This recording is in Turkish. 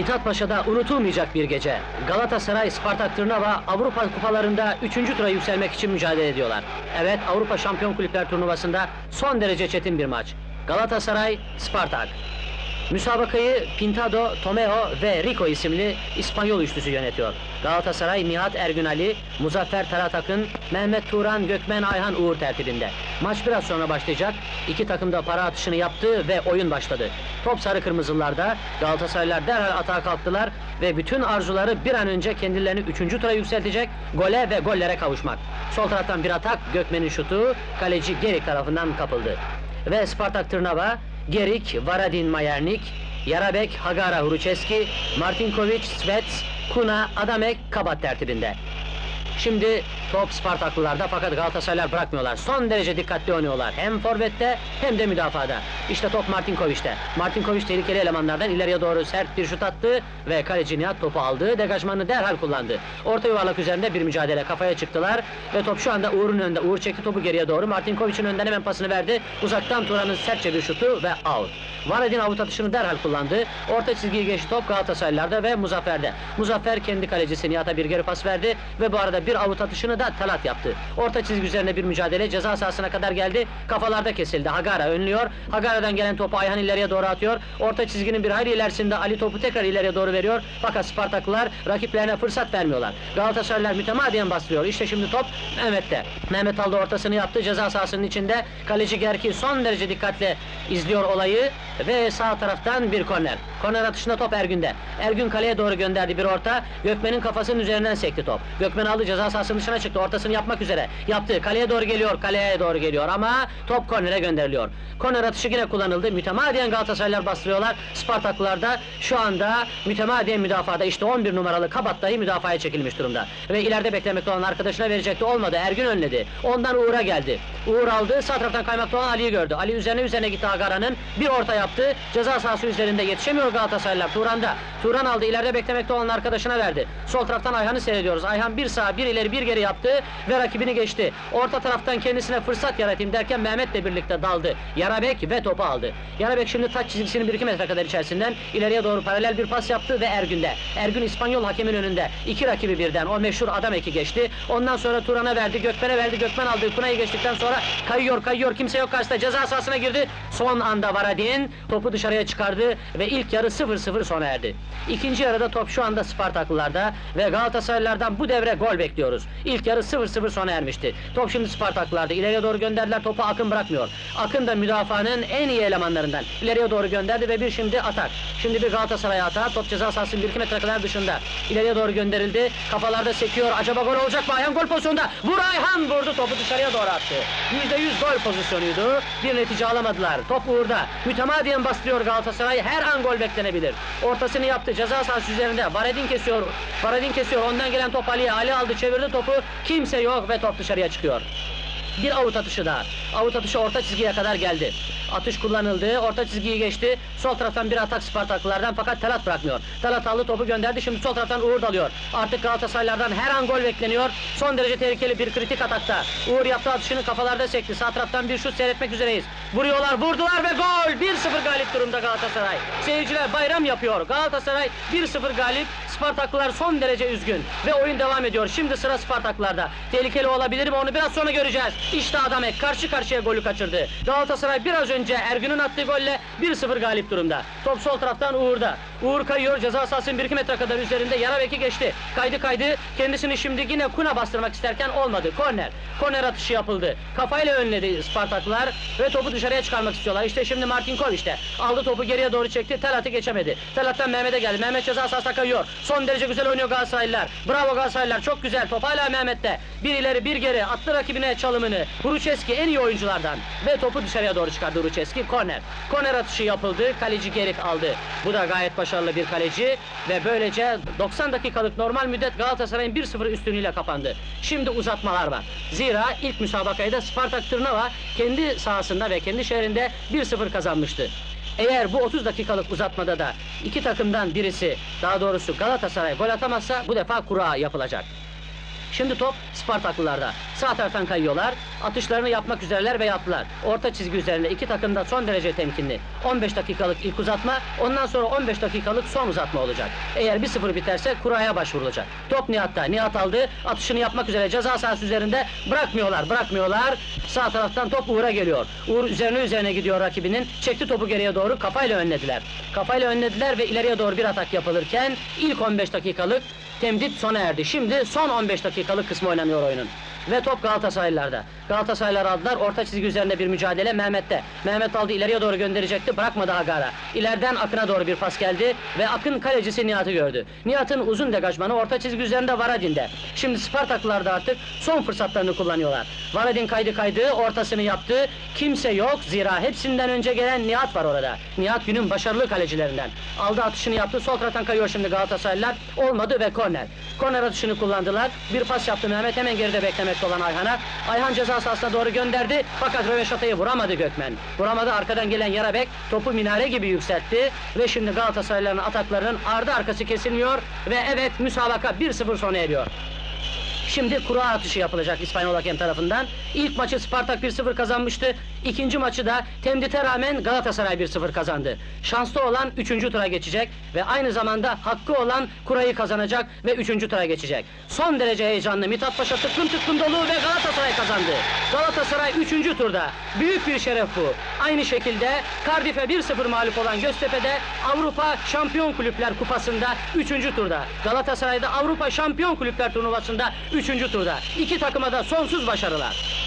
Mithat Paşa'da unutulmayacak bir gece. Galatasaray, Spartak Tırnava Avrupa kupalarında 3. tura yükselmek için mücadele ediyorlar. Evet, Avrupa Şampiyon Kulüpler Turnuvası'nda son derece çetin bir maç. Galatasaray, Spartak. Müsabakayı Pintado, Tomeo ve Rico isimli İspanyol üçlüsü yönetiyor. Galatasaray, Nihat Ergün Ali, Muzaffer Talat Akın, Mehmet Turan, Gökmen Ayhan Uğur tertibinde. Maç biraz sonra başlayacak. İki takım da para atışını yaptı ve oyun başladı. Top sarı kırmızılarda, Galatasaraylılar derhal atağa kalktılar ve bütün arzuları bir an önce kendilerini üçüncü tura yükseltecek, gole ve gollere kavuşmak. Sol taraftan bir atak, Gökmen'in şutu, kaleci Gerik tarafından kapıldı. Ve Spartak Tırnava, Gerik, Varadin Majernik, Yarabek, Hagara Hruçeski, Martinkovic, Svets, Kuna, Adamek, Kabat tertibinde. Şimdi top Spartaklılarda fakat Galatasaraylar bırakmıyorlar. Son derece dikkatli oynuyorlar. Hem forvette hem de müdafada. İşte top Martinkovic'te. Martinkovic tehlikeli elemanlardan ileriye doğru sert bir şut attı ve kaleci Nihat topu aldı. Degajmanını derhal kullandı. Orta yuvarlak üzerinde bir mücadele. Kafaya çıktılar ve top şu anda Uğur'un önünde. Uğur çekti topu geriye doğru. Martinkovic'in önden hemen pasını verdi. Uzaktan Turan'ın sertçe bir şutu ve out. Varadin avut atışını derhal kullandı. Orta çizgiyi geçti top Galatasaraylılarda ve Muzaffer'de. Muzaffer kendi kalecisi Nihat'a bir geri pas verdi ve bu arada bir avut atışını da Talat yaptı. Orta çizgi üzerine bir mücadele ceza sahasına kadar geldi. Kafalarda kesildi. Hagara önlüyor. Hagara'dan gelen topu Ayhan ileriye doğru atıyor. Orta çizginin bir hayli ilerisinde Ali topu tekrar ileriye doğru veriyor. Fakat Spartaklılar rakiplerine fırsat vermiyorlar. Galatasaraylılar mütemadiyen bastırıyor. İşte şimdi top Mehmet'te. Mehmet aldı ortasını yaptı. Ceza sahasının içinde kaleci Gerki son derece dikkatli izliyor olayı ve sağ taraftan bir korner. Korner atışında top Ergün'de. Ergün kaleye doğru gönderdi bir orta. Gökmen'in kafasının üzerinden sekti top. Gökmen aldı ceza sahasının dışına çıktı. Ortasını yapmak üzere. Yaptı. Kaleye doğru geliyor. Kaleye doğru geliyor ama top kornere gönderiliyor. Korner atışı yine kullanıldı. Mütemadiyen Galatasaraylılar bastırıyorlar. Spartaklılar da şu anda mütemadiyen müdafada. İşte 11 numaralı Kabat dahi müdafaya çekilmiş durumda. Ve ileride beklemekte olan arkadaşına verecekti. Olmadı. Ergün önledi. Ondan Uğur'a geldi. Uğur aldı. Sağ taraftan kaymakta olan Ali'yi gördü. Ali üzerine üzerine gitti Agara'nın. Bir orta yaptı. Ceza sahası üzerinde yetişemiyor Galatasaraylılar. Turan'da. Turan aldı. ileride beklemekte olan arkadaşına verdi. Sol taraftan Ayhan'ı seyrediyoruz. Ayhan bir sağ bir ileri bir geri yaptı ve rakibini geçti. Orta taraftan kendisine fırsat yaratayım derken Mehmet'le birlikte daldı. Yarabek ve topu aldı. Yarabek şimdi taç çizgisinin 1-2 metre kadar içerisinden ileriye doğru paralel bir pas yaptı ve Ergün'de. Ergün İspanyol hakemin önünde. İki rakibi birden. O meşhur adam eki geçti. Ondan sonra Turan'a verdi. Gökmen'e verdi. Gökmen aldı. Kunay'ı geçtikten sonra kayıyor kayıyor. Kimse yok karşısında. Ceza sahasına girdi. Son anda Varadin topu dışarıya çıkardı ve ilk yarı 0-0 sona erdi. İkinci yarıda top şu anda Spartaklılarda ve Galatasaraylılardan bu devre gol bekliyoruz. İlk yarı 0-0 sona ermişti. Top şimdi Spartaklılarda. İleriye doğru gönderdiler. Topu Akın bırakmıyor. Akın da müdafaanın en iyi elemanlarından. İleriye doğru gönderdi ve bir şimdi atak. Şimdi bir Galatasaray atağı. Top ceza sahasının 1-2 metre kadar dışında. İleriye doğru gönderildi. Kafalarda sekiyor. Acaba gol olacak mı? Ayhan gol pozisyonunda. Vur Ayhan vurdu. Topu dışarıya doğru attı. %100 gol pozisyonuydu. Bir netice alamadılar. Top Uğur'da. Mütemadiyen bastırıyor Galatasaray. Her an gol beklenebilir. Ortasını yaptı. Ceza sahası üzerinde. Varadin kesiyor. Varadin kesiyor. Ondan gelen top Ali'ye. Ali aldı çevirdi topu. Kimse yok ve top dışarıya çıkıyor. Bir avut atışı daha. Avut atışı orta çizgiye kadar geldi. Atış kullanıldı. Orta çizgiyi geçti. Sol taraftan bir atak Spartaklılardan fakat Talat bırakmıyor. Talat aldı topu gönderdi. Şimdi sol taraftan Uğur dalıyor. Artık Galatasaraylardan her an gol bekleniyor. Son derece tehlikeli bir kritik atakta. Uğur yaptığı atışını kafalarda sekti. Sağ taraftan bir şut seyretmek üzereyiz. Vuruyorlar, vurdular ve gol! 1-0 galip durumda Galatasaray. Seyirciler bayram yapıyor. Galatasaray 1-0 galip. Spartaklılar son derece üzgün. Ve oyun devam ediyor. Şimdi sıra Spartaklılarda. Tehlikeli olabilir mi onu biraz sonra göreceğiz. İşte Adamek karşı karşıya golü kaçırdı. Galatasaray biraz önce Ergün'ün attığı golle 1-0 galip durumda. Top sol taraftan Uğur'da. Uğur kayıyor ceza sahasının 1-2 metre kadar üzerinde yara beki geçti. Kaydı kaydı kendisini şimdi yine Kuna bastırmak isterken olmadı. Korner. Korner atışı yapıldı. Kafayla önledi Spartaklılar ve topu dışarıya çıkarmak istiyorlar. İşte şimdi Martin işte aldı topu geriye doğru çekti. Telat'ı geçemedi. Telat'tan Mehmet'e geldi. Mehmet ceza sahasına kayıyor. Son derece güzel oynuyor Galatasaraylılar. Bravo Galatasaraylılar. Çok güzel. Top hala Mehmet'te. Bir ileri bir geri attı rakibine çalımını. Hruçeski en iyi oyunculardan. Ve topu dışarıya doğru çıkardı Hruçeski. Korner. Korner atışı yapıldı. Kaleci Gerik aldı. Bu da gayet başarılı bir kaleci. Ve böylece 90 dakikalık normal müddet Galatasaray'ın 1-0 üstünlüğüyle kapandı. Şimdi uzatmalar var. Zira ilk müsabakayı da Spartak Tırnava kendi sahasında ve kendi şehrinde 1-0 kazanmıştı. Eğer bu 30 dakikalık uzatmada da iki takımdan birisi, daha doğrusu Galatasaray gol atamazsa bu defa kura yapılacak. Şimdi top Spartaklılarda. Sağ taraftan kayıyorlar. Atışlarını yapmak üzereler ve yaptılar. Orta çizgi üzerinde iki takım da son derece temkinli. 15 dakikalık ilk uzatma, ondan sonra 15 dakikalık son uzatma olacak. Eğer 1-0 biterse kuraya başvurulacak. Top Nihat'ta. Nihat aldı. Atışını yapmak üzere ceza sahası üzerinde bırakmıyorlar. Bırakmıyorlar. Sağ taraftan top Uğur'a geliyor. Uğur üzerine üzerine gidiyor rakibinin. Çekti topu geriye doğru kafayla önlediler. Kafayla önlediler ve ileriye doğru bir atak yapılırken ilk 15 dakikalık temdit sona erdi. Şimdi son 15 dakikalık kısmı oynanıyor oyunun. Ve top Galatasaraylılarda. Galatasaraylılar aldılar. Orta çizgi üzerinde bir mücadele Mehmet'te. Mehmet aldı ileriye doğru gönderecekti. Bırakmadı Hagar'a. İleriden Akın'a doğru bir pas geldi ve Akın kalecisi Nihat'ı gördü. Nihat'ın uzun degajmanı orta çizgi üzerinde Varadin'de. Şimdi Spartaklılar da artık son fırsatlarını kullanıyorlar. Varadin kaydı kaydı, ortasını yaptı. Kimse yok zira hepsinden önce gelen Nihat var orada. Nihat günün başarılı kalecilerinden. Aldı atışını yaptı. Sol taraftan kayıyor şimdi Galatasaraylılar. Olmadı ve korner. Korner atışını kullandılar. Bir pas yaptı Mehmet hemen geride beklemekte olan Ayhan'a. Ayhan ceza sahasına doğru gönderdi. Fakat röveşatayı vuramadı Gökmen. Vuramadı arkadan gelen Yarabek topu minare gibi yükseltti. Ve şimdi Galatasaraylıların ataklarının ardı arkası kesilmiyor. Ve evet müsabaka 1-0 sona eriyor. Şimdi kura atışı yapılacak İspanyol hakem tarafından. İlk maçı Spartak 1-0 kazanmıştı. İkinci maçı da temdite rağmen Galatasaray 1-0 kazandı. Şanslı olan 3. tura geçecek ve aynı zamanda hakkı olan kurayı kazanacak ve 3. tura geçecek. Son derece heyecanlı. Mithat Paşa tıklım tıklım dolu ve Galatasaray kazandı. Galatasaray 3. turda. Büyük bir şeref bu. Aynı şekilde Cardiff'e 1-0 mağlup olan Göztepe'de Avrupa Şampiyon Kulüpler Kupası'nda 3. turda. Galatasaray'da Avrupa Şampiyon Kulüpler Turnuvası'nda 3. turda. İki takıma da sonsuz başarılar.